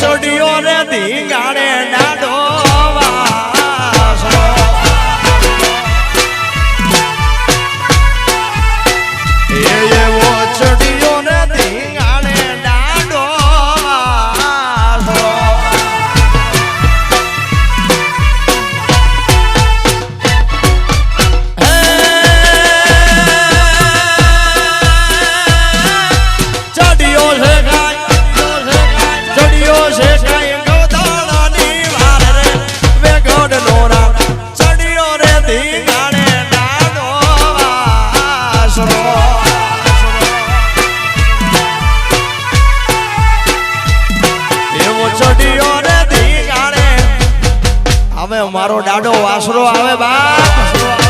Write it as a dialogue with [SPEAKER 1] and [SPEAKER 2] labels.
[SPEAKER 1] চড়িও রে મારો ડાડો વાસરો આવે બા